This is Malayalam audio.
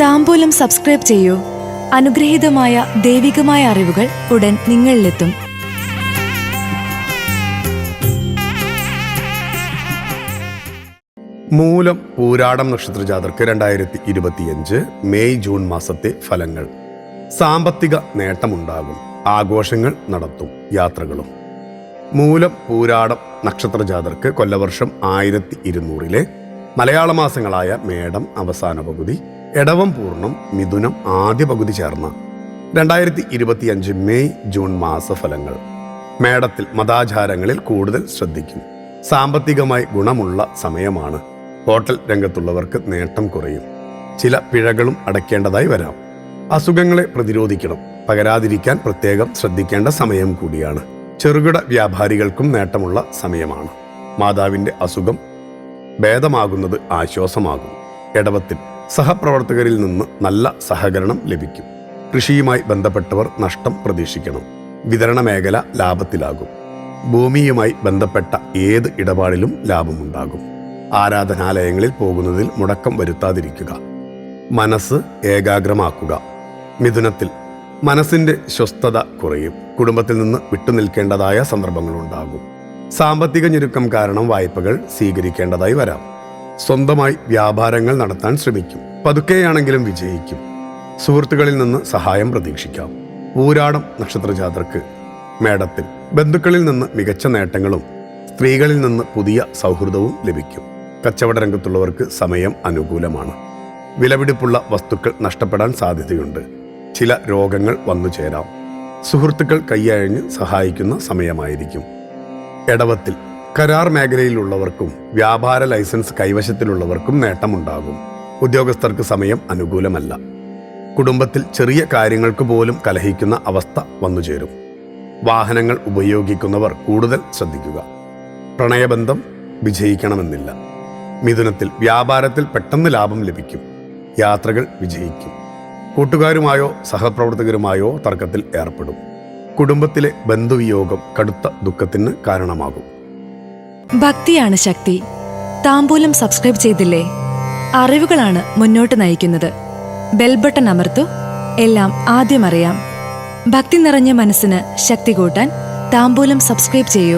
താമ്പൂലം സബ്സ്ക്രൈബ് ചെയ്യൂ. അനുഗ്രഹീതമായ ദൈവികമായ അറിവുകൾ ഉടൻ നിങ്ങളിലെത്തും. മൂലം പൂരാടം നക്ഷത്ര ജാതർക്ക് രണ്ടായിരത്തി ഇരുപത്തിയഞ്ച് മെയ് ജൂൺ മാസത്തെ ഫലങ്ങൾ. സാമ്പത്തിക നേട്ടമുണ്ടാകും. ആഘോഷങ്ങൾ നടത്തും യാത്രകളും. മൂലം പൂരാടം നക്ഷത്ര ജാതർക്ക് കൊല്ലവർഷം ആയിരത്തി ഇരുന്നൂറിലെ മലയാള മാസങ്ങളായ മേടം അവസാന പകുതി എടവം പൂർണം മിഥുനം ആദ്യ പകുതി ചേർന്ന രണ്ടായിരത്തി ഇരുപത്തിയഞ്ച് മെയ് ജൂൺ മാസ ഫലങ്ങൾ മേടത്തിൽ മതാചാരങ്ങളിൽ കൂടുതൽ ശ്രദ്ധിക്കും. സാമ്പത്തികമായി ഗുണമുള്ള സമയമാണ്. ഹോട്ടൽ രംഗത്തുള്ളവർക്ക് നേട്ടം കുറയും. ചില പിഴകളും അടയ്ക്കേണ്ടതായി വരാം. അസുഖങ്ങളെ പ്രതിരോധിക്കണം. പകരാതിരിക്കാൻ പ്രത്യേകം ശ്രദ്ധിക്കേണ്ട സമയം കൂടിയാണ്. ചെറുകിട വ്യാപാരികൾക്കും നേട്ടമുള്ള സമയമാണ്. മാതാവിന്റെ അസുഖം ഭേദമാകുന്നത് ആശ്വാസമാകും. ഇടവത്തിൽ സഹപ്രവർത്തകരിൽ നിന്ന് നല്ല സഹകരണം ലഭിക്കും. കൃഷിയുമായി ബന്ധപ്പെട്ടവർ നഷ്ടം പ്രതീക്ഷിക്കണം. വിതരണ മേഖല ലാഭത്തിലാകും. ഭൂമിയുമായി ബന്ധപ്പെട്ട ഏത് ഇടപാടിലും ലാഭമുണ്ടാകും. ആരാധനാലയങ്ങളിൽ പോകുന്നതിൽ മുടക്കം വരുത്താതിരിക്കുക. മനസ്സ് ഏകാഗ്രമാക്കുക. മിഥുനത്തിൽ മനസ്സിന്റെ സ്വസ്ഥത കുറയും. കുടുംബത്തിൽ നിന്ന് വിട്ടുനിൽക്കേണ്ടതായ സന്ദർഭങ്ങളുണ്ടാകും. സാമ്പത്തിക ഞെരുക്കം കാരണം വായ്പകൾ സ്വീകരിക്കേണ്ടതായി വരാം. സ്വന്തമായി വ്യാപാരങ്ങൾ നടത്താൻ ശ്രമിക്കും. പതുക്കെയാണെങ്കിലും വിജയിക്കും. സുഹൃത്തുക്കളിൽ നിന്ന് സഹായം പ്രതീക്ഷിക്കാം. ഊരാടം നക്ഷത്രജാതർക്ക് മേടത്തിൽ ബന്ധുക്കളിൽ നിന്ന് മികച്ച നേട്ടങ്ങളും സ്ത്രീകളിൽ നിന്ന് പുതിയ സൗഹൃദവും ലഭിക്കും. കച്ചവട രംഗത്തുള്ളവർക്ക് സമയം അനുകൂലമാണ്. വിലപിടിപ്പുള്ള വസ്തുക്കൾ നഷ്ടപ്പെടാൻ സാധ്യതയുണ്ട്. ചില രോഗങ്ങൾ വന്നു ചേരാം സുഹൃത്തുക്കൾ കൈയഴിഞ്ഞ് സഹായിക്കുന്ന സമയമായിരിക്കും. എടവത്തിൽ കരാർ മേഖലയിലുള്ളവർക്കും വ്യാപാര ലൈസൻസ് കൈവശത്തിലുള്ളവർക്കും നേട്ടമുണ്ടാകും. ഉദ്യോഗസ്ഥർക്ക് സമയം അനുകൂലമല്ല. കുടുംബത്തിൽ ചെറിയ കാര്യങ്ങൾക്ക് പോലും കലഹിക്കുന്ന അവസ്ഥ വന്നുചേരും. വാഹനങ്ങൾ ഉപയോഗിക്കുന്നവർ കൂടുതൽ ശ്രദ്ധിക്കുക. പ്രണയബന്ധം വിജയിക്കണമെന്നില്ല. മിഥുനത്തിൽ വ്യാപാരത്തിൽ പെട്ടെന്ന് ലാഭം ലഭിക്കും. യാത്രകൾ വിജയിക്കും. കൂട്ടുകാരുമായോ സഹപ്രവർത്തകരുമായോ തർക്കത്തിൽ ഏർപ്പെടും. കുടുംബത്തിലെ ബന്ധുവിയോഗം കടുത്ത ദുഃഖത്തിന് കാരണമാകും. ഭക്തിയാണ് ശക്തി. താമ്പൂലം സബ്സ്ക്രൈബ് ചെയ്തില്ലേ? അറിവുകളാണ് മുന്നോട്ട് നയിക്കുന്നത്. ബെൽബട്ടൺ അമർത്തു. എല്ലാം ആദ്യം അറിയാം. ഭക്തി നിറഞ്ഞ മനസ്സിന് ശക്തി കൂട്ടാൻ താമ്പൂലം സബ്സ്ക്രൈബ് ചെയ്യൂ.